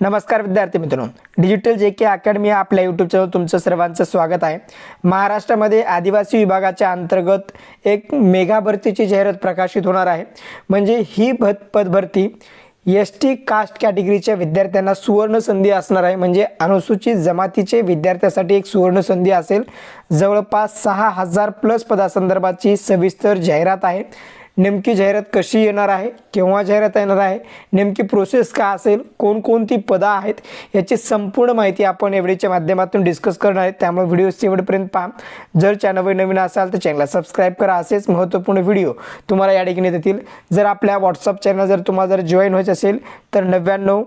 नमस्कार विद्यार्थी मित्रांनो. डिजिटल जे के अकॅडमी आपल्या यूट्यूब चॅनल तुमचं सर्वांचं स्वागत आहे. महाराष्ट्रामध्ये आदिवासी विभागाच्या अंतर्गत एक मेगा भरतीची जाहिरात प्रकाशित होणार आहे. म्हणजे ही भत पदभरती एस टी कास्ट कॅटेगरीच्या विद्यार्थ्यांना सुवर्ण संधी असणार आहे. म्हणजे अनुसूचित जमातीचे विद्यार्थ्यासाठी एक सुवर्ण संधी असेल. जवळपास सहा हजार प्लस पदासंदर्भाची सविस्तर जाहिरात आहे. नेमकी जाहिरात कशी येणार आहे केव्हा जाहिरात येणार आहे नेमकी प्रोसेस का असेल कोणकोणती पदं आहेत याची संपूर्ण माहिती आपण एवढीच्या माध्यमातून डिस्कस करणार आहे. त्यामुळे व्हिडिओ एवढेपर्यंत पहा. जर चॅनलवर नवीन असाल तर चॅनलला सबस्क्राईब करा. असेच महत्त्वपूर्ण व्हिडिओ तुम्हाला या ठिकाणी देतील. जर आपल्या व्हॉट्सअप चॅनल जर तुम्हाला जर जॉईन व्हायचं असेल तर नव्याण्णव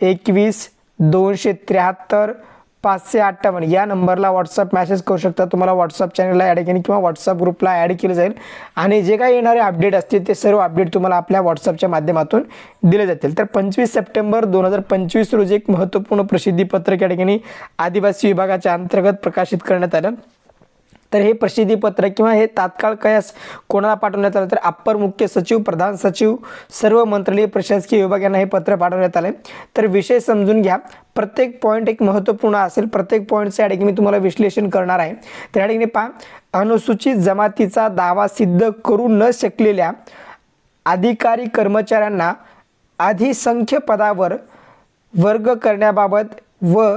एकवीस दोनशे त्र्याहत्तर पाचशे अठ्ठावन्न म्हणजे या नंबरला व्हॉट्सअप मॅसेज करू शकता. तुम्हाला व्हॉट्सअप चॅनलला ॲड केली किंवा व्हॉट्सअप ग्रुपला ॲड केलं जाईल. आणि जे काही येणारे अपडेट असतील ते सर्व अपडेट तुम्हाला आपल्या व्हॉट्सअपच्या माध्यमातून दिले जातील. तर पंचवीस सप्टेंबर दोन हजार पंचवीस रोजी एक महत्त्वपूर्ण प्रसिद्धीपत्रक या ठिकाणी आदिवासी विभागाच्या अंतर्गत प्रकाशित करण्यात आलं. तर हे प्रसिद्धीपत्र किंवा हे तात्काळ कयास कोणाला पाठवण्यात आलं? तर अप्पर मुख्य सचिव प्रधान सचिव सर्व मंत्रालय प्रशासकीय विभाग यांना हे पत्र पाठवण्यात आले तर विषय समजून घ्या. प्रत्येक पॉईंट एक महत्त्वपूर्ण असेल. प्रत्येक पॉईंटचं या ठिकाणी मी तुम्हाला विश्लेषण करणार आहे. तर या ठिकाणी पहा. अनुसूचित जमातीचा दावा सिद्ध करू न शकलेल्या अधिकारी कर्मचाऱ्यांना अधिसंख्य पदावर वर्ग करण्याबाबत व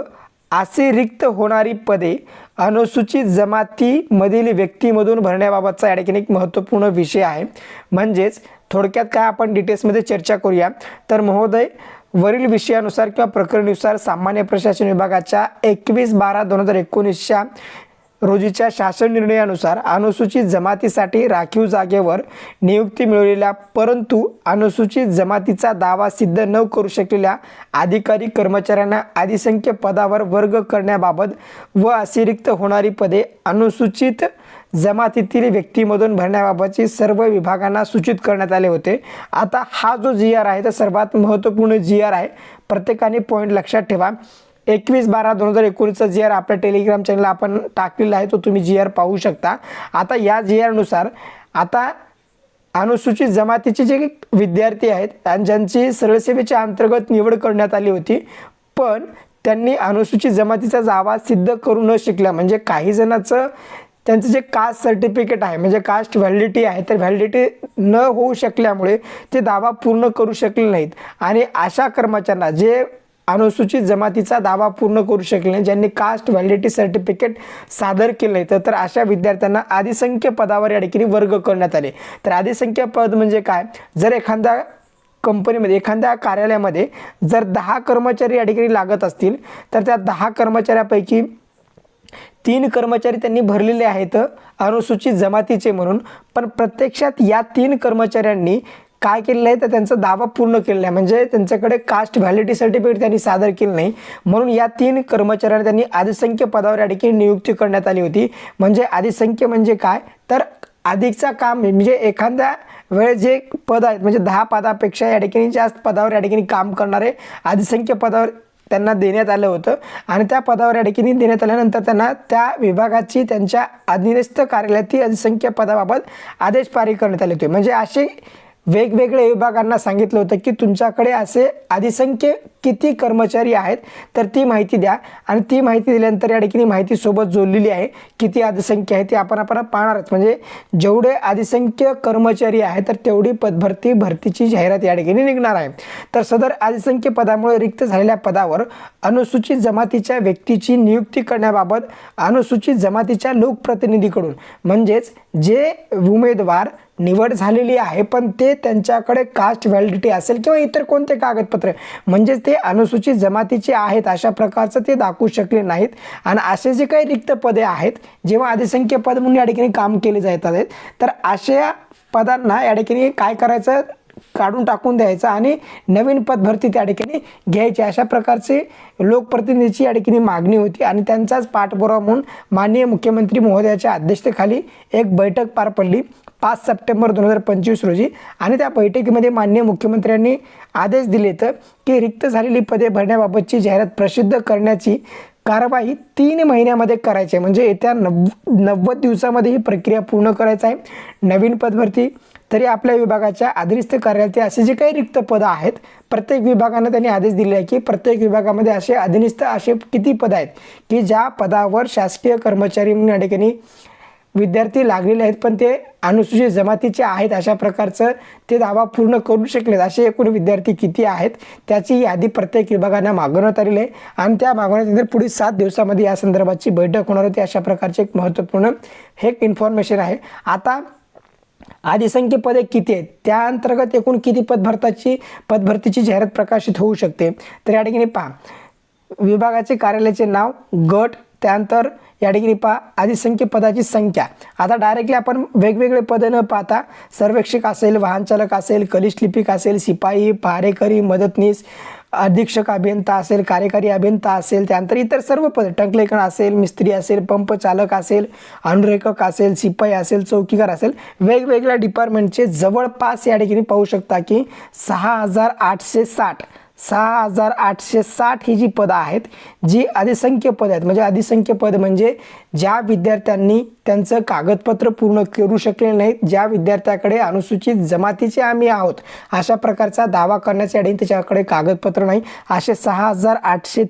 असे रिक्त होणारी पदे अनुसूचित जमातीमधील व्यक्तीमधून भरण्याबाबतचा या ठिकाणी एक महत्त्वपूर्ण विषय आहे. म्हणजेच थोडक्यात काय आपण डिटेल्समध्ये चर्चा करूया. तर महोदय वरील विषयानुसार किंवा प्रकरणानुसार सामान्य प्रशासन विभागाच्या एकवीस बारा दोन हजार एकोणीसच्या रोजीच्या शासन निर्णयानुसार अनुसूचित जमातीसाठी राखीव जागेवर नियुक्ती मिळवलेल्या परंतु अनुसूचित जमातीचा दावा सिद्ध न करू शकलेल्या अधिकारी कर्मचाऱ्यांना अधिसंख्य पदावर वर्ग करण्याबाबत व अतिरिक्त होणारी पदे अनुसूचित जमातीतील व्यक्तीमधून भरण्याबाबतची सर्व विभागांना सूचित करण्यात आले होते. आता हा जो जी आर आहे तो सर्वात महत्त्वपूर्ण जी आर आहे. प्रत्येकाने पॉईंट लक्षात ठेवा. एकवीस बारा दोन हजार एकोणीसचा जी आर आपल्या टेलिग्राम चॅनलला आपण टाकलेला आहे तो तुम्ही जी आर पाहू शकता. आता या जी आरनुसार आता अनुसूचित जमातीचे जे विद्यार्थी आहेत आणि ज्यांची सरळसेवेच्या अंतर्गत निवड करण्यात आली होती पण त्यांनी अनुसूचित जमातीचा दावा सिद्ध करू न शिकला म्हणजे काही जणांचं त्यांचं जे कास्ट सर्टिफिकेट आहे म्हणजे कास्ट व्हॅलिडिटी आहे तर व्हॅलिडिटी न होऊ शकल्यामुळे ते दावा पूर्ण करू शकले नाहीत. आणि अशा कर्मचाऱ्यांना जे अनुसूचित जमातीचा दावा पूर्ण करू शकले नाही. ज्यांनी कास्ट व्हॅलिडिटी सर्टिफिकेट सादर केलं आहे तर तर अशा विद्यार्थ्यांना आदिसंख्य पदावर या ठिकाणी वर्ग करण्यात आले. तर आदिसंख्य पद म्हणजे काय? जर एखाद्या कंपनीमध्ये एखाद्या कार्यालयामध्ये जर दहा कर्मचारी या ठिकाणी लागत असतील तर त्या दहा कर्मचाऱ्यापैकी तीन कर्मचारी त्यांनी भरलेले आहेत अनुसूचित जमातीचे म्हणून. पण प्रत्यक्षात या तीन कर्मचाऱ्यांनी काय केलेलं आहे तर त्यांचा दावा पूर्ण केलेला आहे. म्हणजे त्यांच्याकडे कास्ट व्हॅलिडिटी सर्टिफिकेट त्यांनी सादर केलं नाही. म्हणून या तीन कर्मचाऱ्यांना त्यांनी आदिसंख्य पदावर या ठिकाणी नियुक्ती करण्यात आली होती. म्हणजे आदिसंख्य म्हणजे काय? तर अधिकचा काम म्हणजे एखाद्या वेळेस जे पद आहेत म्हणजे दहा पदापेक्षा या ठिकाणी जास्त पदावर या ठिकाणी काम करणारे आदिसंख्य पदावर त्यांना देण्यात आलं होतं. आणि त्या पदावर या ठिकाणी देण्यात आल्यानंतर त्यांना त्या विभागाची त्यांच्या अधिनिस्थ कार्यालयातील अधिसंख्य पदाबाबत आदेश पारित करण्यात आले होते. म्हणजे असे वेगवेगळ्या विभागांना सांगितलं होतं की तुमच्याकडे असे अधिसंख्य किती कर्मचारी आहेत तर ती माहिती द्या. आणि ती माहिती दिल्यानंतर या ठिकाणी माहिती सोबत जोडलेली आहे. किती अधिसंख्य आहे ती आपण आपण पाहणारच. म्हणजे जेवढे अधिसंख्य कर्मचारी आहेत तर तेवढी पदभरती भरतीची जाहिरात या ठिकाणी निघणार आहे. तर सदर अधिसंख्य पदामुळे रिक्त झालेल्या पदावर अनुसूचित जमातीच्या व्यक्तीची नियुक्ती करण्याबाबत अनुसूचित जमातीच्या लोकप्रतिनिधीकडून म्हणजेच जे उमेदवार निवड झालेली आहे पण ते त्यांच्याकडे कास्ट व्हॅलिडिटी असेल किंवा इतर कोणते कागदपत्र म्हणजेच ते अनुसूचित जमातीचे आहेत. अशा प्रकारचं ते दाखवू शकले नाहीत. आणि असे जे काही रिक्त पदे आहेत जेव्हा अधिसंख्य पद म्हणून या ठिकाणी काम केले जात आहेत तर अशा पदांना या ठिकाणी काय करायचं? काढून टाकून द्यायचा आणि नवीन पदभरती त्या ठिकाणी घ्यायची. अशा प्रकारचे लोकप्रतिनिधीची या ठिकाणी मागणी होती आणि त्यांचाच पाठपुरावा म्हणून माननीय मुख्यमंत्री महोदयाच्या अध्यक्षतेखाली एक बैठक पार पडली पाच सप्टेंबर दोन हजार पंचवीस रोजी. आणि त्या बैठकीमध्ये माननीय मुख्यमंत्र्यांनी आदेश दिले तर की रिक्त झालेली पदे भरण्याबाबतची जाहिरात प्रसिद्ध करण्याची कारवाई तीन महिन्यामध्ये करायची आहे. म्हणजे येत्या नव्व नव्वद दिवसामध्ये ही प्रक्रिया पूर्ण करायचं आहे. नवीन पदभरती तरी आपल्या विभागाच्या अतिरिक्त कार्यालयात असे जे काही रिक्त पदं आहेत प्रत्येक विभागानं त्यांनी आदेश दिले आहे की प्रत्येक विभागामध्ये असे अधीनस्थ असे किती पदं आहेत की ज्या पदावर शासकीय कर्मचारी म्हणून या ठिकाणी विद्यार्थी लागलेले आहेत पण ते अनुसूचित जमातीचे आहेत अशा प्रकारचं ते दावा पूर्ण करू शकलेत. असे एकूण विद्यार्थी किती आहेत त्याची यादी प्रत्येक विभागांना मागवण्यात आलेली आहे आणि त्या मागवण्यानंतर पुढील सात दिवसामध्ये या संदर्भाची बैठक होणार होती. अशा प्रकारचे एक महत्त्वपूर्ण हे एक इन्फॉर्मेशन आहे. आता आदिसंख्य पदे किती आहेत? त्या अंतर्गत एकूण किती पदभरताची पदभरतीची जाहिरात प्रकाशित होऊ शकते? तर या ठिकाणी पहा. विभागाचे कार्यालयाचे नाव गट त्यानंतर या ठिकाणी पहा आदिसंख्य पदाची संख्या. आता डायरेक्टली आपण वेगवेगळे पदं न पाहता सर्वेक्षक असेल वाहनचालक असेल कलिश लिपिक असेल शिपाई पहारेकरी मदतनीस अधीक्षक अभियंता असेल कार्यकारी अभियंता असेल त्यानंतर इतर सर्व पद. टंकलेखन असेल मिस्त्री असेल पंप चालक असेल अनुरेखक असेल शिपाई असेल चौकीकार असेल वेगवेगळ्या डिपार्टमेंटचे जवळपास या ठिकाणी पाहू शकता की सहा हजार आठशे साठ सहा हजार आठशे साठ ही जी पदं आहेत जी अधिसंख्य पद आहेत. म्हणजे अधिसंख्य पद म्हणजे ज्या विद्यार्थ्यांनी त्यांचं कागदपत्र पूर्ण करू शकले नाहीत ज्या विद्यार्थ्याकडे अनुसूचित जमातीचे आम्ही आहोत अशा प्रकारचा दावा करण्यासाठी त्याच्याकडे कागदपत्र नाही. असे सहा हजार आठशे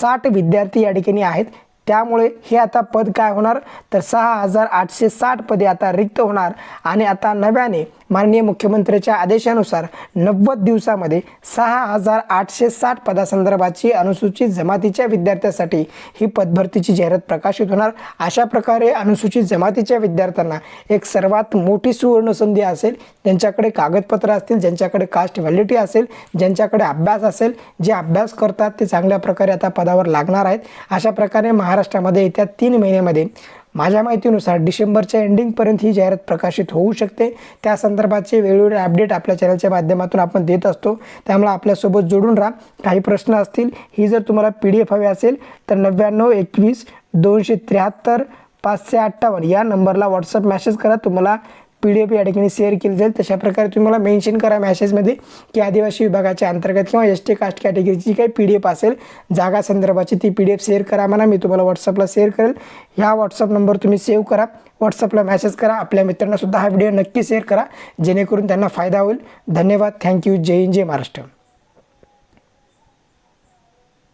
साठ विद्यार्थी या ठिकाणी आहेत त्यामुळे हे आता पद काय होणार? तर सहा हजार आठशे साठ पदे आता रिक्त होणार. आणि आता नव्याने माननीय मुख्यमंत्र्याच्या आदेशानुसार नव्वद दिवसामध्ये सहा हजार आठशे साठ पदासंदर्भाची अनुसूचित जमातीच्या विद्यार्थ्यासाठी ही पदभरतीची जाहिरात प्रकाशित होणार. अशा प्रकारे अनुसूचित जमातीच्या विद्यार्थ्यांना एक सर्वात मोठी सुवर्ण संधी असेल. ज्यांच्याकडे कागदपत्र असतील ज्यांच्याकडे कास्ट व्हॅलिडिटी असेल ज्यांच्याकडे अभ्यास असेल जे अभ्यास करतात ते चांगल्या प्रकारे आता पदावर लागणार आहेत. अशा प्रकारे महाराष्ट्रामध्ये येत्या तीन महिन्यामध्ये. माझ्या माहितीनुसार डिसेंबरच्या एंडिंगपर्यंत ही जाहिरात प्रकाशित होऊ शकते. त्या संदर्भाचे वेळोवेळी अपडेट आपल्या चॅनलच्या माध्यमातून आपण देत असतो. त्यामुळे आपल्यासोबत जोडून राहा. काही प्रश्न असतील ही जर तुम्हाला पी डी एफ हवी असेल तर नव्याण्णव एकवीस दोनशे त्र्याहत्तर पाचशे अठ्ठावन्न या नंबरला व्हॉट्सअप मॅसेज करा. तुम्हाला पी डी एफ या ठिकाणी शेअर केली जाईल. तशा प्रकारे तुम्ही मला मेन्शन करा मॅसेजमध्ये की आदिवासी विभागाच्या अंतर्गत किंवा एस टी कास्ट कॅटेगरीची काही पी डी एफ असेल जागा संदर्भाची ती पी डी एफ शेअर करा म्हणा. मी तुम्हाला व्हॉट्सअपला शेअर करेल. ह्या व्हॉट्सअप नंबर तुम्ही सेव्ह करा. व्हॉट्सअपला मेसेज करा. आपल्या मित्रांनासुद्धा हा व्हिडिओ नक्की शेअर करा. जेणेकरून त्यांना फायदा होईल. धन्यवाद. Thank you Jai Hind Jai Maharashtra.